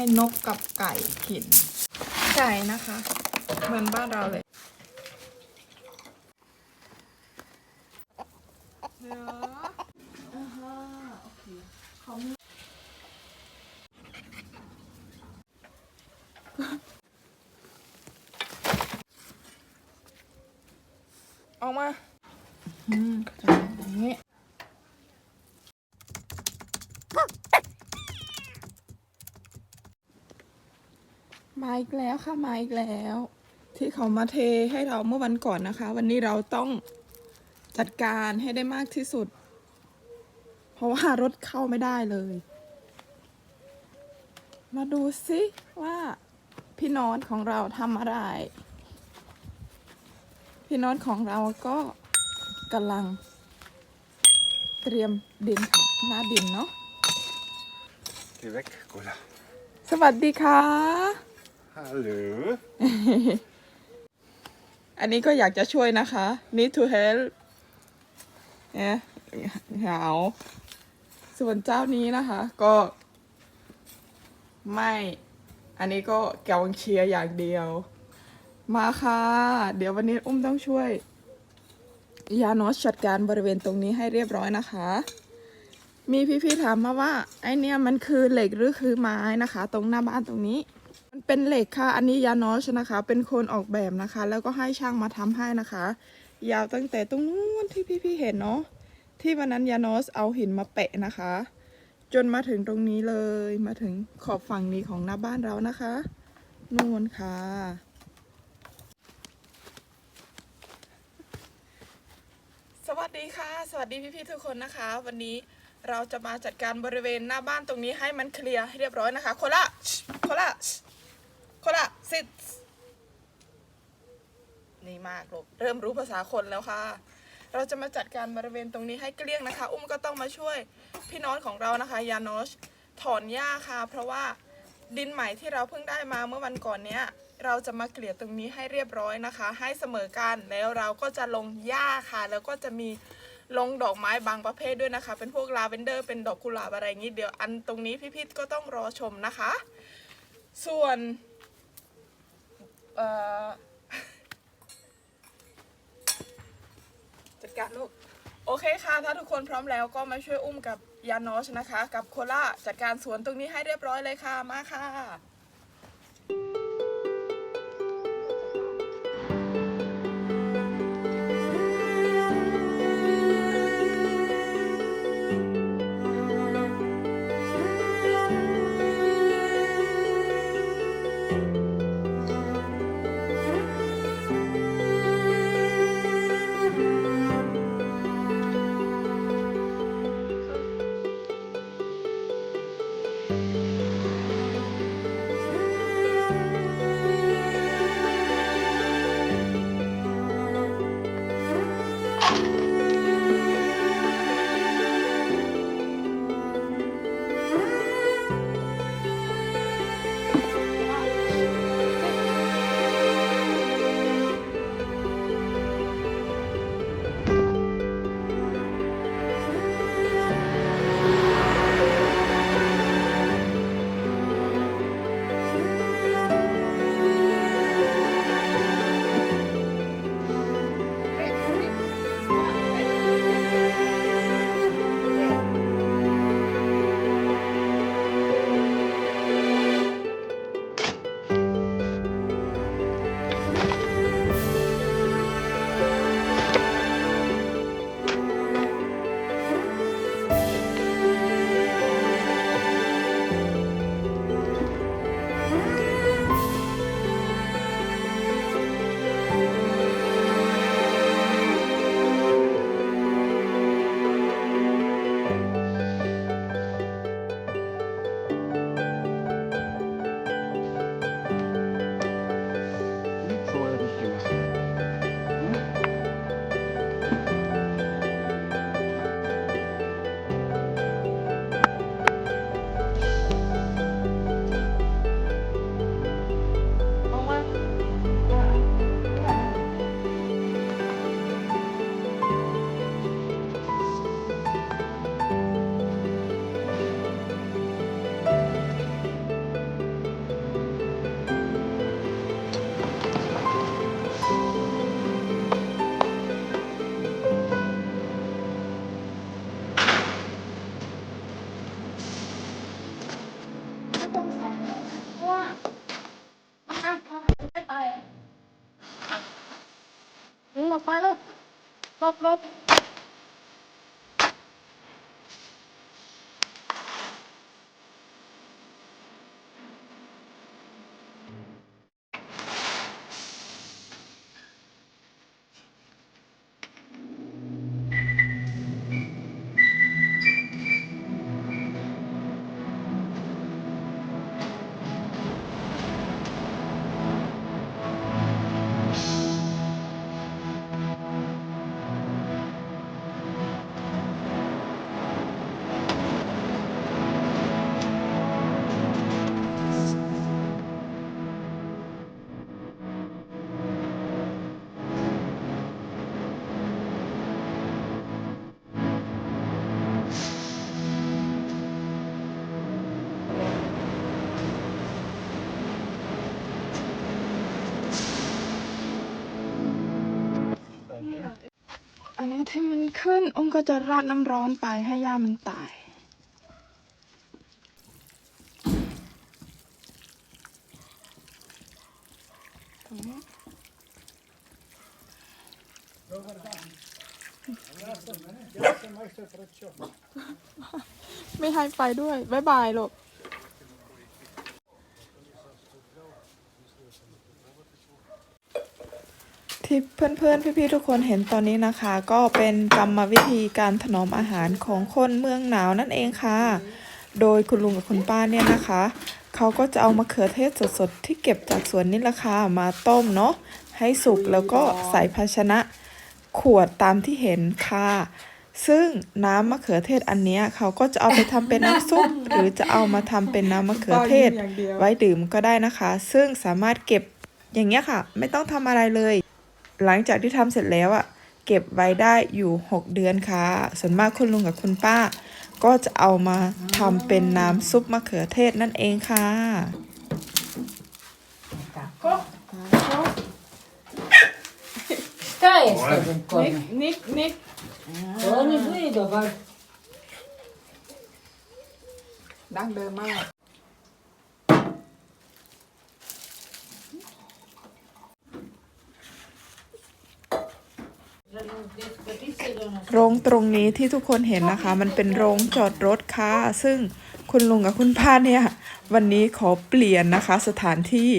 ให้นกกับไก่กิน ไก่นะคะ เหมือนบ้านเราเลยเออ่าฮะโอเคเขามีออกมา อืมก็จะเป็นอย่างนี้ มาอีกแล้วค่ะมาอีกแล้ว ที่เขามาเทให้เราเมื่อวันก่อนนะคะ วันนี้เราต้องจัดการให้ได้มากที่สุด เพราะว่ารถเข้าไม่ได้เลย มาดูสิว่าพี่นอนของเราทำอะไร พี่นอนของเราก็กำลัง เตรียมดินค่ะหน้าดินเนาะ Det er væk, Gulda. สวัสดีค่ะ Hallo. อันนี้ก็อยากจะช่วยนะคะ need to help เนี่ยเหงาส่วนเจ้านี้นะคะ ก็ ไม่ อันนี้ก็แกวงเชียร์อย่างเดียว มาค่ะ เดี๋ยววันนี้อุ้มต้องช่วย ยาโนสจัดการบริเวณตรงนี้ให้เรียบร้อยนะคะ มีพี่ๆถามมาว่า ไอเนี่ยมันคือเหล็กหรือคือไม้นะคะ ตรงหน้าบ้านตรงนี้ เป็นเหล็กค่ะ อันนี้ยานอชนะคะ เป็นคนออกแบบนะคะ แล้วก็ให้ช่างมาทำให้นะคะ ยาวตั้งแต่ตรงนู้นที่พี่ๆเห็นเนาะ ที่วันนั้นยานอสเอาหินมาแปะนะคะ จนมาถึงตรงนี้เลย มาถึงขอบฝั่งนี้ของหน้าบ้านเรานะคะ นู่นค่ะ สวัสดีค่ะ สวัสดีพี่ๆทุกคนนะคะ วันนี้เราจะมาจัดการบริเวณหน้าบ้านตรงนี้ให้มันเคลียร์ให้เรียบร้อยนะคะ โคละโคละ โคละสิทนี่มากลูกเริ่มรู้ภาษาคนแล้วค่ะ เราจะมาจัดการบริเวณตรงนี้ให้เกลี้ยงนะคะ อุ้มก็ต้องมาช่วยพี่น้องของเรานะคะ ยานอชถอนหญ้าค่ะ เพราะว่าดินใหม่ที่เราเพิ่งได้มาเมื่อวันก่อนเนี้ย เราจะมาเกลี่ยตรงนี้ให้เรียบร้อยนะคะ ให้เสมอกันแล้วเราก็จะลงหญ้าค่ะ แล้วก็จะมีลงดอกไม้บางประเภทด้วยนะคะ เป็นพวกลาเวนเดอร์ เป็นดอกกุหลาบอะไรอย่างนี้เดี๋ยวอันตรงนี้พี่ๆก็ต้องรอชมนะคะ ส่วน เอ่อจัดการลูก โอเคค่ะ ถ้าทุกคนพร้อมแล้วก็มาช่วยอุ้มกับยานอชนะคะ กับโคล่าจัดการสวนตรงนี้ให้เรียบร้อยเลยค่ะ มาค่ะ ลบ ลบอันนี้ที่มันขึ้นองค์ก็จะราดน้ำร้อนไปให้ย่ามันตาย ไม่ให้ไปด้วย บ๊ายบายลูก ที่เพื่อนๆ พี่ๆ ทุกคนเห็นตอนนี้นะคะ ก็เป็นกรรมวิธีการถนอมอาหารของคนเมืองหนาวนั่นเองค่ะ โดยคุณลุงกับคุณป้าเนี่ยนะคะ เขาก็จะเอามะเขือเทศสดๆ ที่เก็บจากสวนนี่แหละค่ะมาต้มเนาะให้สุกแล้วก็ใส่ภาชนะขวดตามที่เห็นค่ะ ซึ่งน้ำมะเขือเทศอันเนี้ยเขาก็จะเอาไปทำเป็นน้ำซุป หรือจะเอามาทำเป็นน้ำมะเขือเทศ ไว้ดื่มก็ได้นะคะ ซึ่งสามารถเก็บอย่างเงี้ยค่ะ ไม่ต้องทำอะไรเลย หลังจากที่ทำเสร็จแล้วอะเก็บไว้ได้อยู่ 6 เดือนค่ะ ส่วนมากคุณลุงกับคุณป้า ก็จะเอามาทำเป็นน้ำซุปมะเขือเทศนั่นเองค่ะ Šta je s tobom kome? นิกนิก To ne bude dobar. ดั้งเดิมมาก โรงตรงนี้ที่ทุกคนเห็นนะคะ มันเป็นโรงจอดรถค่ะ ซึ่งคุณลุงกับคุณป้าเนี่ย วันนี้ขอเปลี่ยนนะคะ สถานที่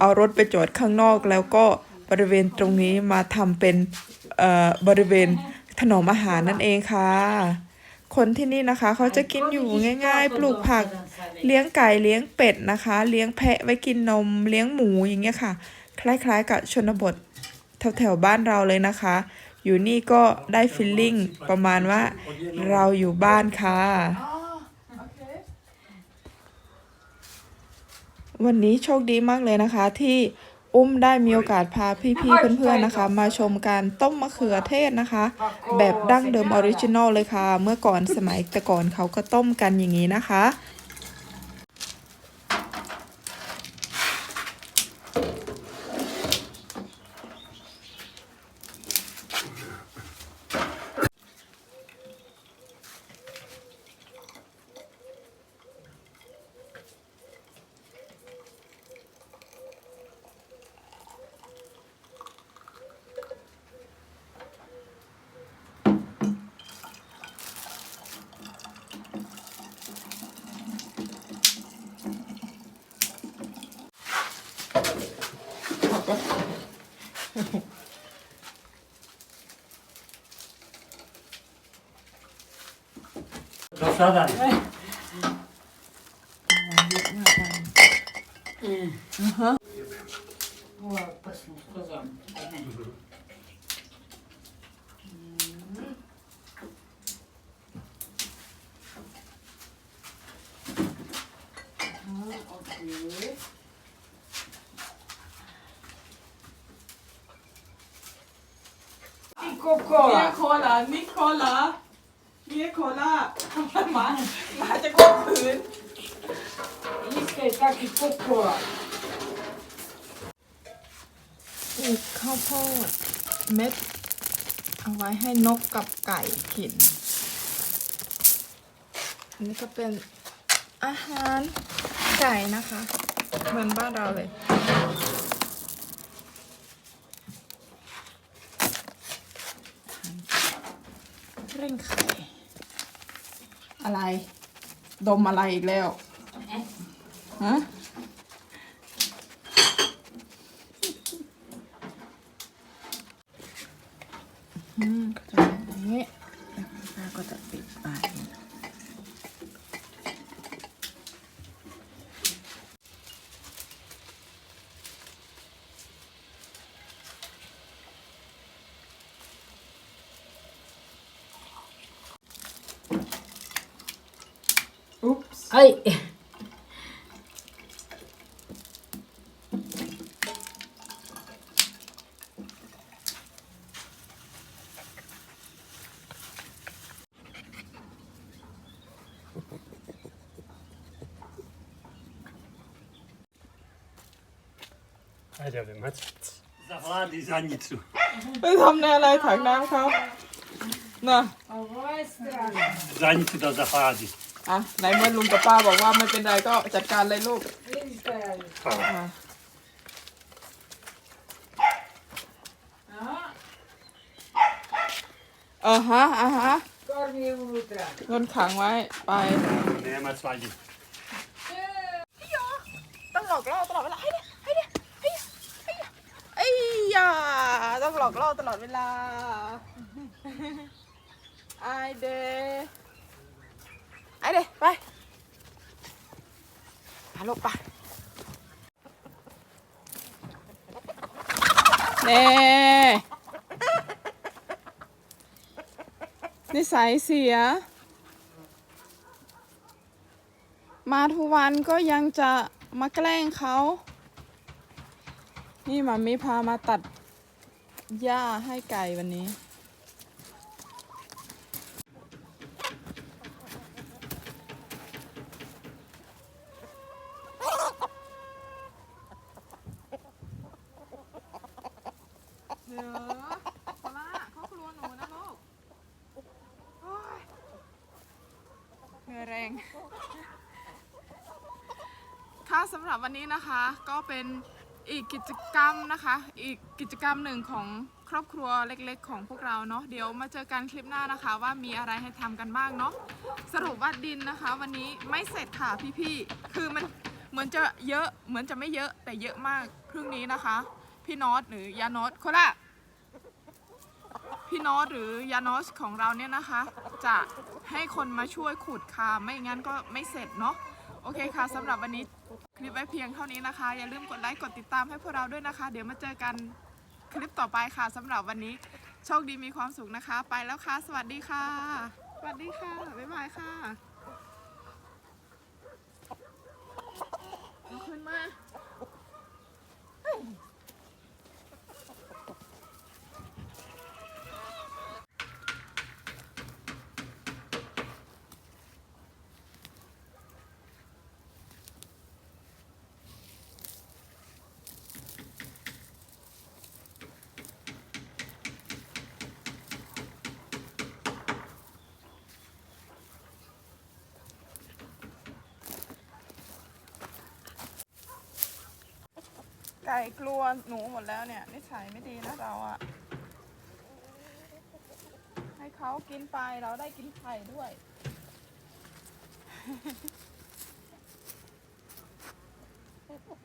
เอารถไปจอดข้างนอก แล้วก็บริเวณตรงนี้มาทำเป็นบริเวณถนอมอาหารนั่นเองค่ะ คนที่นี่นะคะ เขาจะกินอยู่ง่าย ๆ ปลูกผัก เลี้ยงไก่เลี้ยงเป็ดนะคะ เลี้ยงแพะไว้กินนม เลี้ยงหมูอย่างเงี้ยค่ะ คล้ายๆ กับชนบทแถวๆบ้านเราเลยนะคะ อยู่นี่ก็ได้ฟิลลิ่งประมาณว่าเราอยู่บ้านค่ะ วันนี้โชคดีมากเลยนะคะที่อุ้มได้มีโอกาสพาพี่ๆเพื่อนๆนะคะ มาชมการต้มมะเขือเทศนะคะ แบบดั้งเดิมออริจินอลเลยค่ะ เมื่อก่อนสมัยแต่ก่อนเขาก็ต้มกันอย่างนี้นะคะ 어때? 접사다. 응. 응. 우와, 벌써 그거. 음. 어, I เมีย kokola. โคลานิโคลาเมียโคลาทำไมหมาหมาจะข่มขืน Iskaj taki kokola. ปลูกข้าวโพดเม็ด เอาไว้ให้นกกับไก่กิน อันนี้ก็เป็นอาหารไก่นะคะ เหมือนบ้านเราเลย ร่งไข่อะไร ดมอะไรอีกแล้วฮะอืมก็จะเป็นอย่างนี้แล้วก็จะปิดปาก 哎，哎，叫什么？咋啦？你上你住？为什么呢？来，太难看。那。Zajnice. อะไหนเมื่อลุงกับป้าบอกว่าไม่เป็นไรก็จัดการเลยลูกเล่นแปลงเออฮะอะฮะ корни утра. โดนขังไว้ไปเนี่ยมา het slaat niet. ต้องหลอกล่อตลอดเวลาให้เนี่ยให้เนี่ยให้เนี่ยไอ้ยาต้องหลอกล่อตลอดเวลาไอเด้ หลูกไปเน่นิสัยเสีย มาทุกวันก็ยังจะมาแกล้งเขา นี่มามีพามาตัดหญ้าให้ไก่วันนี้ เดี๋ยวพอละเขากลัวหนูนะลูกโอ๊ยเหนื่อยแรง ค่ะ สำหรับวันนี้นะคะก็เป็นอีกกิจกรรมนะคะ อีกกิจกรรมหนึ่งของครอบครัวเล็กๆ ของพวกเราเนาะเดี๋ยวมาเจอกันคลิปหน้านะคะ ว่ามีอะไรให้ทำกันบ้างเนาะสรุปว่าดินนะคะ วันนี้ไม่เสร็จค่ะพี่ๆคือมันเหมือนจะเยอะเหมือนจะไม่เยอะแต่เยอะมากพรุ่งนี้นะคะ พี่นอตหรือยานอตโคละพี่นอตหรือยานอสของเราเนี่ยนะคะ จะให้คนมาช่วยขุดค่ะไม่งั้นก็ไม่เสร็จเนาะโอเคค่ะสำหรับวันนี้ ลิปไว้เพียงเท่านี้นะคะ อย่าลืมกดไลค์กดติดตามให้พวกเราด้วยนะคะ เดี๋ยวมาเจอกันคลิปต่อไปค่ะสำหรับวันนี้ โชคดีมีความสุขนะคะ ไปแล้วค่ะ สวัสดีค่ะ สวัสดีค่ะ บ๊ายบายค่ะเอาขึ้นมา ก่กลัวหนูหมดแล้วเนี่ยนิสัยไม่ดีนะเราอะให้เขากินไปเราได้กินไข่ด้วย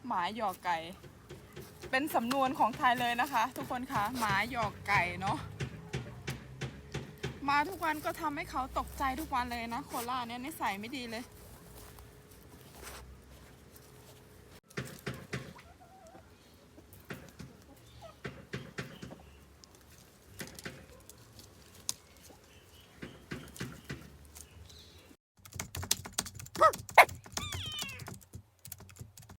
หมาหยอกไก่ เป็นสำนวนของไทยเลยนะคะ ทุกคนคะหมาหยอกไก่เนาะมาทุกวันก็ทำให้เขาตกใจทุกวันเลยนะโคล่าเนี่ยนิสัยไม่ดีเลย